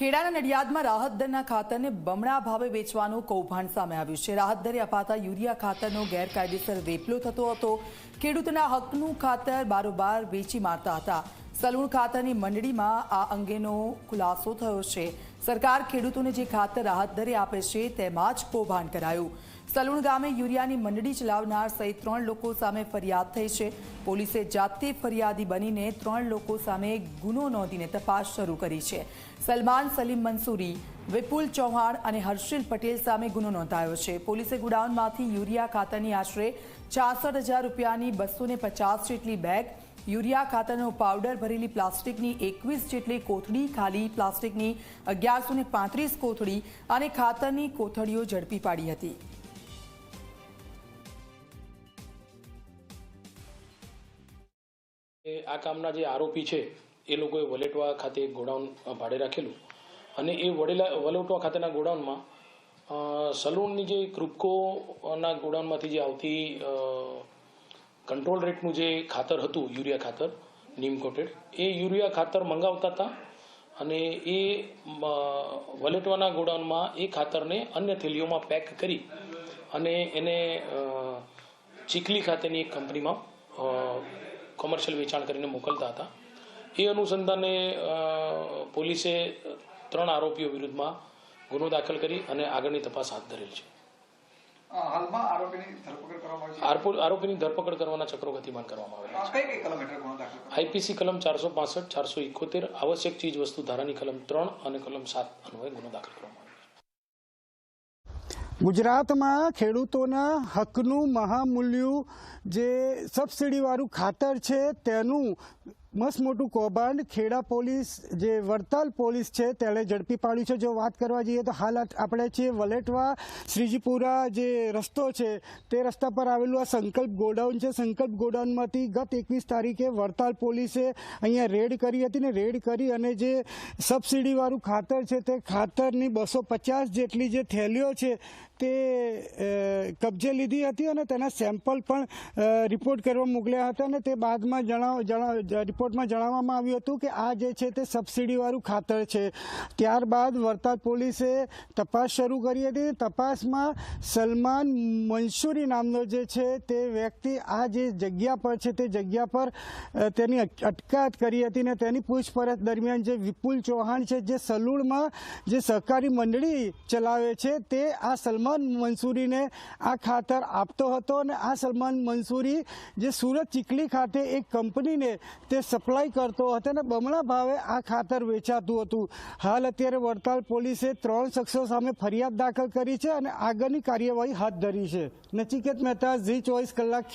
ખેડાના નડિયાદમાં રાહત દરના ખાતરને બમણા ભાવે વેચવાનું કૌભાંડ સામે આવ્યું છે. રાહત દરે અપાતા યુરિયા ખાતરનો ગેરકાયદેસર વેપલો થતો હતો. ખેડૂતના હકનું ખાતર બારોબાર વેચી મારતા હતા. સલૂણ ખાતરની મંડળીમાં આ અંગેનો ખુલાસો થયો છે. સરકાર ખેડૂતોને જે ખાતર રાહત દરે આપે છે તેમાં જ કૌભાંડ કરાયું. સલૂણ ગામે યુરિયાની મંડળી ચલાવનાર સહિત ત્રણ લોકો સામે ફરિયાદ થઈ છે. પોલીસે જાતે ફરિયાદી બનીને ત્રણ લોકો સામે ગુનો નોંધીને તપાસ શરૂ કરી છે. સલમાન, સલીમ મંસૂરી, વિપુલ ચૌહાણ અને હર્ષિલ પટેલ સામે ગુનો નોંધાયો છે. પોલીસે ગોડાઉનમાંથી યુરિયા ખાતરની આશરે છાસઠ હજાર રૂપિયાની બસો પચાસ જેટલી બેગ યુરિયા ખાતરનો પાવડર ભરેલી પ્લાસ્ટિકની એકવીસ જેટલી કોથળી, ખાલી પ્લાસ્ટિકની અગિયારસો પાંત્રીસ કોથળી અને ખાતરની કોથળીઓ ઝડપી પાડી હતી. આ કામના જે આરોપી છે, એ લોકોએ વલેટવા ખાતે ગોડાઉન ભાડે રાખેલું. અને એ વડેલા, વલેટવા ખાતેના ગોડાઉનમાં સલૂનની જે ક્રુપકોના ગોડાઉનમાંથી જે આવતી કંટ્રોલ રેટનું જે ખાતર હતું યુરિયા ખાતર નીમ કોટેડ એ યુરિયા ખાતર મંગાવતા હતા અને એ વલેટવાના ગોડાઉનમાં એ ખાતરને અન્ય થેલીઓમાં પેક કરી અને એને ચીખલી ખાતેની એક કંપનીમાં કોમર્શિયલ વેચાણ કરીને મોકલતા હતા એ અનુસંધાને પોલીસે ત્રણ આરોપીઓ વિરુદ્ધમાં ગુનો દાખલ કરી અને આગળની તપાસ હાથ ધરેલ છે હાલમાં આરોપીની ધરપકડ કરવામાં આવી આરોપો- આરોપીની ધરપકડ કરવાના ચક્રો ગતિમાન કરવામાં આવેલા છે કઈ કઈ કલમ હેઠળ ગુનો દાખલ આઈપીસી કલમ ચારસો પાસઠ ચારસો ઇકોતેર આવશ્યક ચીજ વસ્તુ ધારાની કલમ ત્રણ અને કલમ સાત અન્વયે ગુનો દાખલ કરવામાં ગુજરાતમાં ખેડૂતોના હકનું મહામૂલ્યું જે સબસિડીવાળું ખાતર છે તેનું મસ્ત મોટું કૌભાંડ, ખેડા પોલીસ જે વડતાલ પોલીસ છે તેણે ઝડપી પાડ્યું છે. જો વાત કરવા જઈએ તો હાલ આપણે છીએ વલેટવા, શ્રીજીપુરા જે રસ્તો છે તે રસ્તા પર આવેલું આ સંકલ્પ ગોડાઉન છે. સંકલ્પ ગોડાઉનમાંથી ગત એકવીસ તારીખે વડતાલ પોલીસે અહીંયા રેડ કરી હતી ને રેડ કરી અને જે સબસિડીવાળું ખાતર છે તે ખાતરની બસો પચાસ જેટલી જે થેલીઓ છે તે કબજે લીધી હતી અને તેના સેમ્પલ પણ રિપોર્ટ કરવા મોકલ્યા હતા અને તે બાદમાં જણાવ રિપોર્ટમાં જણાવવામાં આવ્યું હતું કે આ જે છે તે સબસિડીવાળું ખાતર છે. ત્યારબાદ વરતાદ પોલીસે તપાસ શરૂ કરી હતી. તપાસમાં સલમાન મંસૂરી નામનો જે છે તે વ્યક્તિ આ જે જગ્યા પર છે તે જગ્યા પર તેની અટ- અટકાયત કરી હતી ને તેની પૂછપરછ દરમિયાન જે વિપુલ ચૌહાણ છે જે સલૂણમાં જે સહકારી મંડળી ચલાવે છે તે આ સલમાન મંસૂરીને આ ખાતર આપતો હતો અને આ સલમાન મંસૂરી જે સુરત ચીખલી ખાતે એક કંપનીને તે સપ્લાય કરતો હતો અને બમણા ભાવે આ ખાતર વેચાતું હતું. હાલ અત્યારે વડતાલ પોલીસે ત્રણ શખ્સો સામે ફરિયાદ દાખલ કરી છે અને આગળની કાર્યવાહી હાથ ધરી છે. નચિકેત મહેતા, ઝી ચોવીસ કલાક